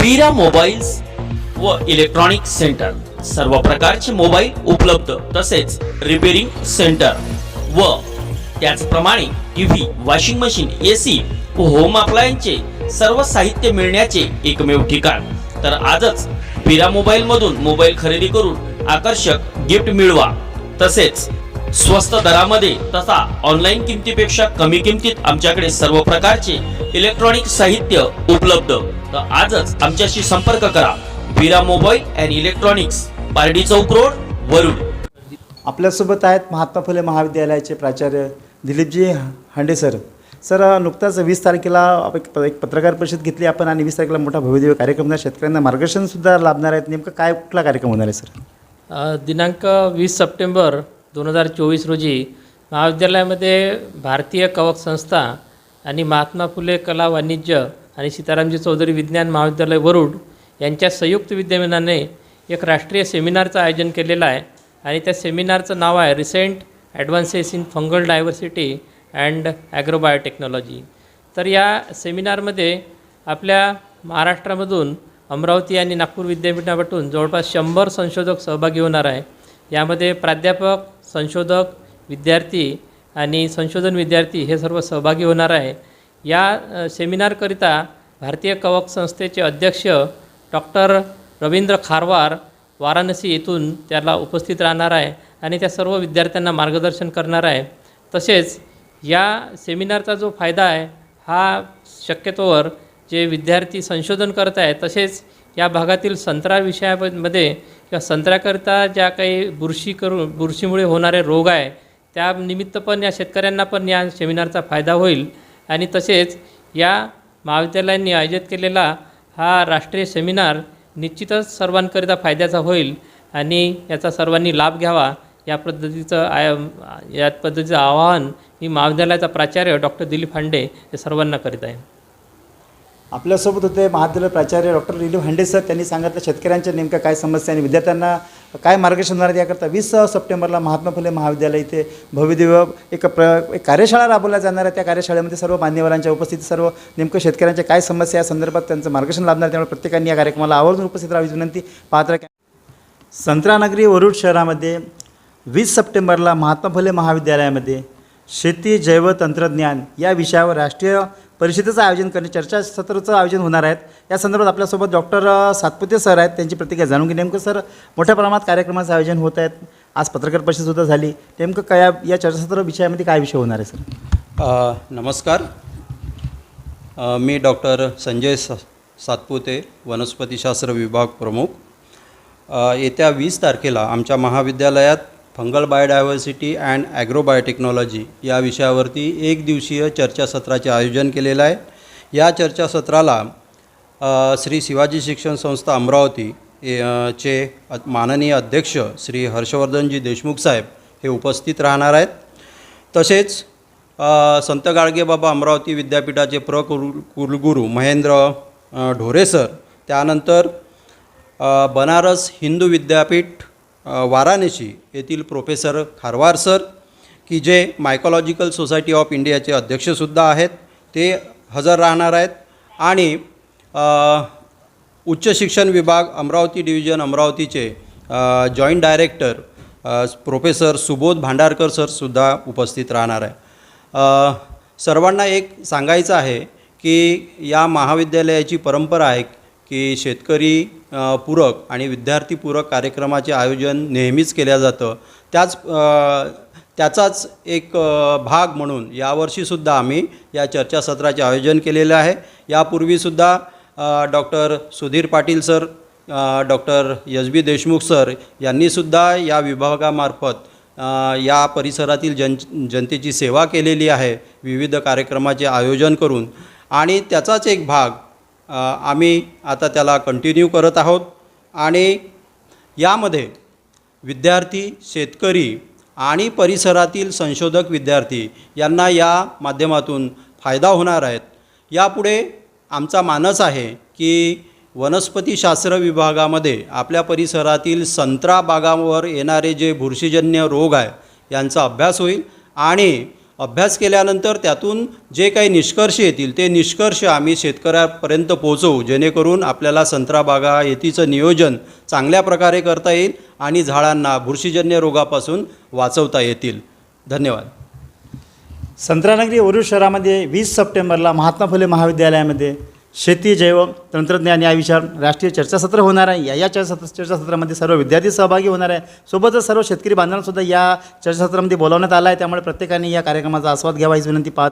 वीरा mobiles व electronic centre. सर्व प्रकारचे मोबाईल उपलब्ध तसेच रिपेरिंग सेंटर व त्याचप्रमाणे टीव्ही वॉशिंग मशीन एसी व होम अप्लायन्सचे सर्व साहित्य मिळण्याचे एकमेव ठिकाण. तर आजच बिरा मोबाईल मधून मोबाईल खरेदी करून आकर्षक गिफ्ट मिळवा. तसेच स्वस्त दरामध्ये तसा ऑनलाईन किमतीपेक्षा कमी किमतीत आमच्याकडे सर्व प्रकारचे इलेक्ट्रॉनिक साहित्य उपलब्ध. तर आजच आमच्याशी संपर्क करा. Veera mobile and electronics Pardi Chowk road Warud. आपल्यासोबत आहेत महात्मा फुले महाविद्यालयाचे प्राचार्य दिलीपजी हांडे सर. सर नुकताच वीस तारखेला आप- एक एक पत्रकार परिषद घेतली आपण आणि वीस तारखेला मोठा भव्यदिव्य कार्यक्रम होणार. शेतकऱ्यांना मार्गदर्शनसुद्धा लाभणार आहेत. नेमकं काय कुठला कार्यक्रम होणार आहे सर? दिनांक वीस सप्टेंबर दोन हजार चोवीस रोजी महाविद्यालयामध्ये भारतीय कवक संस्था आणि महात्मा फुले कला वाणिज्य आणि सीतारामजी चौधरी विज्ञान महाविद्यालय वरुड यांच्या संयुक्त विद्यमानाने एक राष्ट्रीय सेमिनारचं आयोजन केलेलं आहे. आणि त्या सेमिनारचं नाव आहे recent advances in fungal diversity and agrobiotechnology तर या सेमिनारमध्ये आपल्या महाराष्ट्रामधून अमरावती आणि नागपूर विद्यापीठापासून जवळपास शंभर संशोधक सहभागी होणार आहे. यामध्ये प्राध्यापक संशोधक विद्यार्थी आणि संशोधन विद्यार्थी हे सर्व सहभागी होणार आहे. या सेमिनारकरिता भारतीय कवक संस्थेचे अध्यक्ष डॉक्टर रवींद्र खारवार वाराणसी येथून त्याला उपस्थित राहणार आहे आणि त्या सर्व विद्यार्थ्यांना मार्गदर्शन करणार आहे. तसेच या सेमिनारचा जो फायदा आहे हा शक्यतोवर जे विद्यार्थी संशोधन करत आहे तसेच या भागातील संत्रा विषयामध्ये किंवा संत्र्याकरिता ज्या काही बुरशी करून बुरशीमुळे होणारे रोग आहे त्या निमित्त पण या शेतकऱ्यांना पण या सेमिनारचा फायदा होईल. आणि तसेच या महाविद्यालयांनी आयोजित केलेला हा राष्ट्रीय सेमिनार निश्चितच सर्वांकरिता फायद्याचा होईल आणि याचा सर्वांनी लाभ घ्यावा. या पद्धतीचं आय या पद्धतीचं आवाहन मी महाविद्यालयाचा प्राचार्य डॉक्टर दिलीप हांडे हे सर्वांना करीत आहे. आपल्यासोबत होते महाविद्यालय प्राचार्य डॉक्टर दिलीप हांडे सर. त्यांनी सांगितलं शेतकऱ्यांच्या नेमक्या काय समस्या आणि विद्यार्थ्यांना काय मार्गदर्शन होणार आहे याकरता वीस सप्टेंबरला महात्मा फुले महाविद्यालय इथे भव्यदिव्य एक प्र एक कार्यशाळा राबवल्या जाणार आहे. त्या कार्यशाळेमध्ये सर्व मान्यवरांच्या उपस्थित सर्व नेमकं शेतकऱ्यांच्या काय समस्या या संदर्भात त्यांचं मार्गदर्शन लाभणार त्यामुळे प्रत्येकाने या कार्यक्रमाला आवर्जून उपस्थित राहावी. विनंती पात्र संत्रानगरी वरुड शहरामध्ये वीस सप्टेंबरला महात्मा फुले महाविद्यालयामध्ये शेती जैव तंत्रज्ञान या विषयावर राष्ट्रीय परिषदेचं आयोजन करणे चर्चासत्राचं आयोजन होणार आहेत. या संदर्भात आपल्यासोबत डॉक्टर सातपुते सर आहेत. त्यांची प्रतिक्रिया जाणून घे. नेमकं सर मोठ्या प्रमाणात कार्यक्रमाचं आयोजन होत आहेत. आज पत्रकार परिषदसुद्धा झाली. नेमकं काय या चर्चासत्र विषयामध्ये काय विषय होणार आहे सर? नमस्कार. मी डॉक्टर संजय स सातपुते वनस्पतीशास्त्र विभाग प्रमुख. येत्या वीस तारखेला आमच्या महाविद्यालयात फंगल बायोडायव्हर्सिटी अँड ॲग्रोबायोटेक्नॉलॉजी या विषयावरती एक दिवसीय चर्चासत्राचे आयोजन केलेलं आहे. या चर्चासत्राला श्री शिवाजी शिक्षण संस्था अमरावती चे माननीय अध्यक्ष श्री हर्षवर्धनजी देशमुख साहेब हे उपस्थित राहणार आहेत. तसेच संत गाडगेबाबा अमरावती विद्यापीठाचे प्र कुल कुलगुरू महेंद्र ढोरेसर ढोरे सर त्यानंतर बनारस हिंदू विद्यापीठ वाराणसी येथील प्रोफेसर खारवार सर की जे मायकॉलॉजिकल सोसायटी ऑफ इंडियाचे अध्यक्षसुद्धा आहेत ते हजर राहणार आहेत. आणि उच्च शिक्षण विभाग अमरावती डिव्हिजन अमरावतीचे joint director professor Subodh Bhandarkar सरसुद्धा उपस्थित राहणार आहे. सर्वांना एक सांगायचं आहे की या महाविद्यालयाची परंपरा आहे की शेतकरी पूरक आणि विद्यार्थीपूरक कार्यक्रमाचे आयोजन नेहमीच केल्या जातं. त्याच त्याचाच एक भाग म्हणून यावर्षीसुद्धा आम्ही या चर्चासत्राचे आयोजन केलेलं आहे. यापूर्वीसुद्धा doctor Sudhir Patil sir doctor S B Deshmukh sir यांनीसुद्धा या विभागामार्फत या परिसरातील जन जनतेची सेवा केलेली आहे. विविध कार्यक्रमाचे आयोजन करून. आणि त्याचाच एक भाग आम्ही आता त्याला कंटिन्यू करत आहोत. आणि यामध्ये विद्यार्थी शेतकरी आणि परिसरातील संशोधक विद्यार्थी यांना या माध्यमातून फायदा होणार आहेत. यापुढे आमचा मानस आहे की वनस्पतीशास्त्र विभागामध्ये आपल्या परिसरातील संत्रा बागांवर येणारे जे बुरशीजन्य रोग आहे यांचा अभ्यास होईल आणि अभ्यास केल्यानंतर त्यातून जे काही निष्कर्ष येतील ते निष्कर्ष आम्ही शेतकऱ्यापर्यंत पोहोचवू जेणेकरून आपल्याला संत्रा बागा येतीचं नियोजन चांगल्या प्रकारे करता येईल आणि झाडांना बुरशीजन्य रोगापासून वाचवता येतील. धन्यवाद. संत्रानगरी वरुड शहरामध्ये वीस सप्टेंबरला महात्मा फुले महाविद्यालयामध्ये शेती जैव तंत्रज्ञान या विषयावर राष्ट्रीय चर्चासत्र होणार आहे. या या चर्चासत्र चर्चासत्रामध्ये सर्व विद्यार्थी सहभागी होणार आहे. सोबतच सर्व शेतकरी बांधवांसुद्धा या चर्चासत्रामध्ये बोलावण्यात आलं आहे. त्यामुळे प्रत्येकाने या कार्यक्रमाचा आस्वाद घ्यावा हीच विनंती पाहत.